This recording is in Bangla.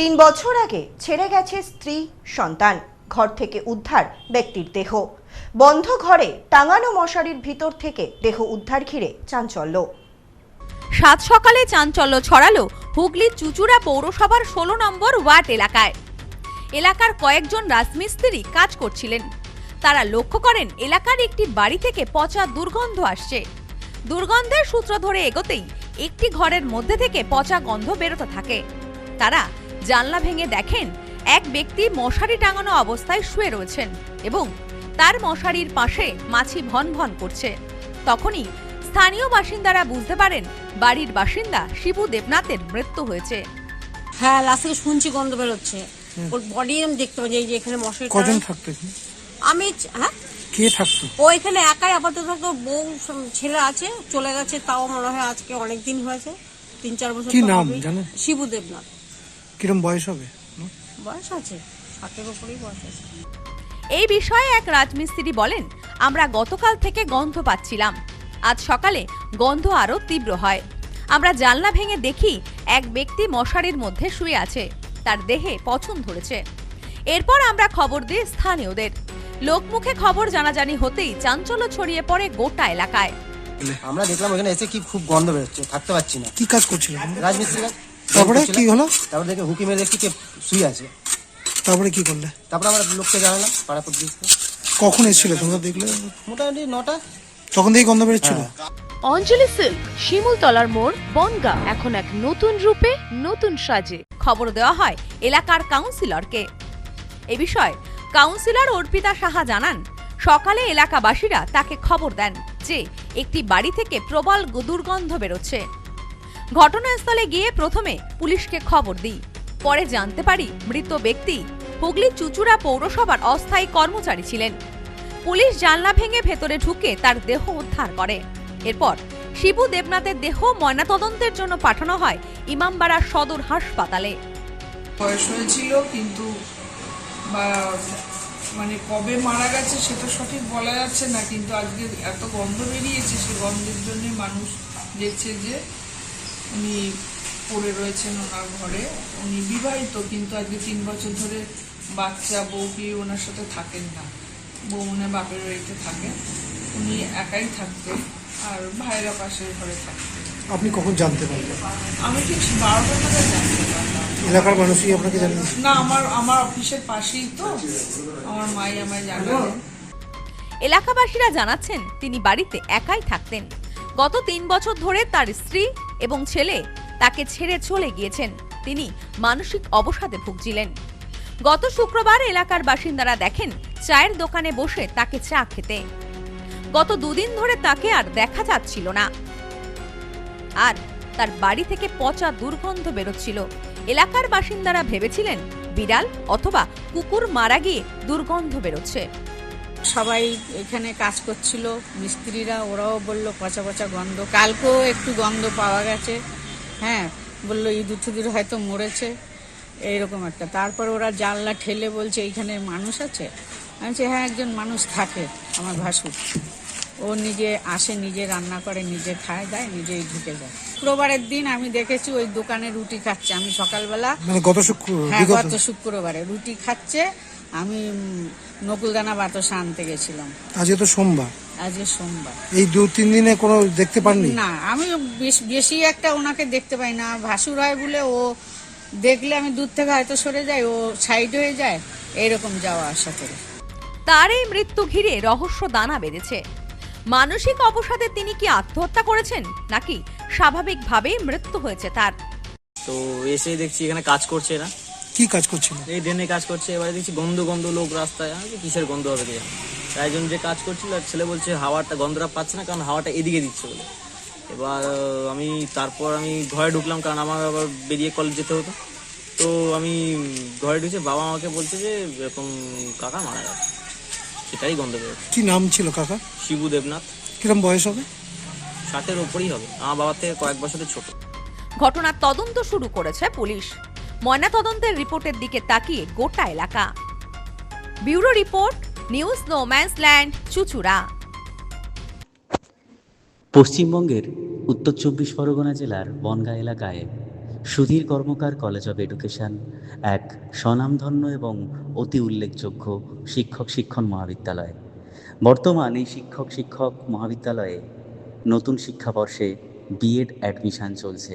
তিন বছর আগে ছেড়ে গেছে স্ত্রী, সন্তান, ঘর থেকে উদ্ধার ব্যক্তির দেহ। বন্ধ ঘরে টাঙানো মশারির ভিতর থেকে দেহ উদ্ধার ঘিরে চাঞ্চল্য। সাত সকালে চাঞ্চল্য ছড়ালো হুগলির চুচুড়া পৌরসভার ষোলো নম্বর ওয়ার্ড এলাকায়। এলাকার কয়েকজন রাজমিস্ত্রি কাজ করছিলেন। তারা লক্ষ্য করেন এলাকার একটি বাড়ি থেকে পচা দুর্গন্ধ আসছে। দুর্গন্ধের সূত্র ধরে এগোতেই একটি ঘরের মধ্যে থেকে পচা গন্ধ বেরোতে থাকে। তারা জানলা ভেঙে দেখেন এক ব্যক্তি মশারি টাঙানো অবস্থায় শুয়ে রয়েছেন এবং তার মশারির পাশে মাছি ভন ভন করছে। তখনই স্থানীয় বাসিন্দারা বুঝতে পারেন বাড়ির বাসিন্দা শিবু দেবনাথের মৃত্যু হয়েছে। হ্যাঁ লাস্ট থেকে শুনছি গন্ধ বেরোচ্ছে। ওর বডি আমি দেখতে পাচ্ছি এই যে এখানে মশারি কজন থাকতো আমি হ্যাঁ? কে থাকতো? ও এখানে একাই আপাতত থাকতো বউ ছেলে আছে চলে গেছে তাও মনে হয় আজকে অনেক দিন হয়েছে তিন চার বছর কি নাম। জানেন? শিবু দেবনাথ। কিরম বয়স হবে? বয়স আছে ষাটের উপরেই বয়স আছে। এই বিষয়ে এক রাজমিস্ত্রি বলেন আমরা গতকাল থেকে গন্ধ পাচ্ছিলাম। আজ সকালে গন্ধ আরও তীব্র হয়। আমরা জানলা ভেঙে দেখি এক ব্যক্তি মশারির মধ্যে শুয়ে আছে। তার দেহে পছন ধরেছে। এরপর আমরা খবর দিই স্থানীয়দের। লোকমুখে খবর জানাজানি হতেই চাঞ্চল্য ছড়িয়ে পড়ে গোটা এলাকায়। আমরা দেখলাম ওখানে এসে কি খুব গন্ধ বেরোচ্ছে থাকতে পারছি না। কি কাজ করছিল? রাজমিস্ত্রি কাজ তারপরে। কি হলো? তারপরে দেখে হুকি মেরে দেখছি কে শুয়ে আছে। তারপরে কি করলে? তারপরে আমরা লোককে জানালাম পাড়া প্রতিবেশীকে কখন এসেছিলে? তোমরা দেখলে? মোটামুটি নটা। তখন থেকে গন্ধ বেরোচ্ছিল? অঞ্জলি সিল্ক শিমুলতলার মোড় বনগা। এখন এক নতুন রূপে নতুন সাজে। খবর দেওয়া হয় এলাকার কাউন্সিলরকে। এ বিষয়ে কাউন্সিলর অর্পিতা সাহা জানান সকালে এলাকাবাসীরা তাকে খবর দেন যে একটি বাড়ি থেকে প্রবল দুর্গন্ধ বেরোচ্ছে। ঘটনাস্থলে গিয়ে প্রথমে পুলিশকে খবর দিই। পরে জানতে পারি মৃত ব্যক্তি হুগলি চুচুড়া পৌরসভার অস্থায়ী কর্মচারী ছিলেন। পুলিশ জানলা ভেঙে ভেতরে ঢুকে তার দেহ উদ্ধার করে। এরপর শিবু দেবনাথের দেহ ময়নাতদন্তের জন্য পাঠানো হয় ইমামবাড়া সদর হাসপাতালে। বয়স হয়েছিল, কিন্তু মানে কবে মারা গেছে সেটা সঠিক বলা যাচ্ছে না, কিন্তু আজকে এত গন্ধ বেরিয়েছে সেই গন্ধের জন্য মানুষ দেখছে যে উনি পড়ে রয়েছেন ওনার ঘরে। উনি বিবাহিত কিন্তু আজকে তিন বছর ধরে বাচ্চা বউ কি ওনার সাথে থাকেন না। বউ ওনার বাপের বাড়িতে থাকেন উনি একাই থাকতেন আর ভাইয়েরা পাশের ঘরে থাকতেন। আপনি কখন জানতে পারলেন? আমি ঠিক বারোটা নাগাদ জানতে পারলাম। এলাকার মানুষই আপনাকে জানিয়েছে না আমার আমার অফিসের পাশেই তো। আমার মাই আমায় জানালেন। এলাকাবাসীরা জানাচ্ছেন তিনি বাড়িতে একাই থাকতেন। গত তিন বছর ধরে তার স্ত্রী এবং ছেলে তাকে ছেড়ে চলে গিয়েছেন। তিনি মানসিক অবসাদে ভুগছিলেন। গত শুক্রবার এলাকার বাসিন্দারা দেখেন, চায়ের দোকানে বসে তাকে চা খেতে। গত দুদিন ধরে তাকে আর দেখা যাচ্ছিল না। আর তার বাড়ি থেকে পচা দুর্গন্ধ বেরোচ্ছিল। এলাকার বাসিন্দারা ভেবেছিলেন, বিড়াল অথবা কুকুর মারা গিয়ে দুর্গন্ধ বেরোচ্ছে। সবাই এখানে কাজ করছিল। মিস্ত্রিরা ওরাও বলল পচা পচা গন্ধ। কালকেও একটু গন্ধ পাওয়া গেছে। হ্যাঁ বলল ইঁদুর থুদুর হয়তো মরেছে। এইরকম একটা। তারপর ওরা জানলা ঠেলে বলছে এইখানে মানুষ আছে? আমি বলছি, হ্যাঁ একজন মানুষ থাকে আমার ভাসুর। ও নিজে আসে নিজে রান্না করে নিজে খায় দেয় নিজেই ঢুকে যায়। শুক্রবারের দিন আমি দেখেছি ওই দোকানে রুটি খাচ্ছে। আমি সকালবেলা মানে গত শুক্র হ্যাঁ গত শুক্রবারে রুটি খাচ্ছে আমি নকুলদানা বাতাসা আনতে গেছিলাম। আজকে তো সোমবার। আজকে সোমবার। এই দু তিন দিনে কোনো দেখতে পাননি? না আমি বেশ- বেশি একটা ওনাকে দেখতে পাই না। ভাসুর হয় বলে ও দেখলে আমি দূর থেকে হয়তো সরে যাই ও সাইড হয়ে যায় এইরকম যাওয়া আসা করে। তার এই মৃত্যু ঘিরে রহস্য দানা বেঁধেছে। মানসিক অবসাদে তিনি কি আত্মহত্যা করেছেন নাকি স্বাভাবিকভাবেই মৃত্যু হয়েছে তার? তো এসে দেখছি এখানে কাজ করছে না কি কাজ করছিল? এই ড্রেনে কাজ করছে এবারে দেখছি গন্ধ গন্ধ লোক রাস্তায় আমি কিসের গন্ধ হবে কে জানে তাই জন্য যে কাজ করছিল আর ছেলে বলছে হাওয়াটা গন্ধটা পাচ্ছে না কারণ হাওয়াটা এদিকে দিচ্ছে বলে। এবার আহ, আমি তারপর আমি ঘরে ঢুকলাম কারণ আমার আবার বেরিয়ে কলেজ যেতে হতো। তো আমি ঘরে ঢুকে বাবা আমাকে বলছে যে এরকম কাকা মারা গেছে। সেটাই গন্ধ বেরোচ্ছে কি নাম ছিল কাকা? শিবু দেবনাথ। কিরম বয়স হবে? ষাটের ওপরই হবে। আমার বাবার থেকে কয়েক বছরের ছোট। ঘটনার তদন্ত শুরু করেছে পুলিশ। ময়নাতদন্তের রিপোর্টের দিকে তাকিয়ে গোটা এলাকা। Bureau report, news no man's land, Chuchura. পশ্চিমবঙ্গের উত্তর চব্বিশ পরগনা জেলার বনগাঁ এলাকায় Sudhir Karmakar college of education এক স্বনামধন্য এবং অতি উল্লেখযোগ্য শিক্ষক শিক্ষণ মহাবিদ্যালয়। বর্তমান এই শিক্ষক শিক্ষক মহাবিদ্যালয়ে নতুন শিক্ষাবর্ষে বিএড অ্যাডমিশান চলছে।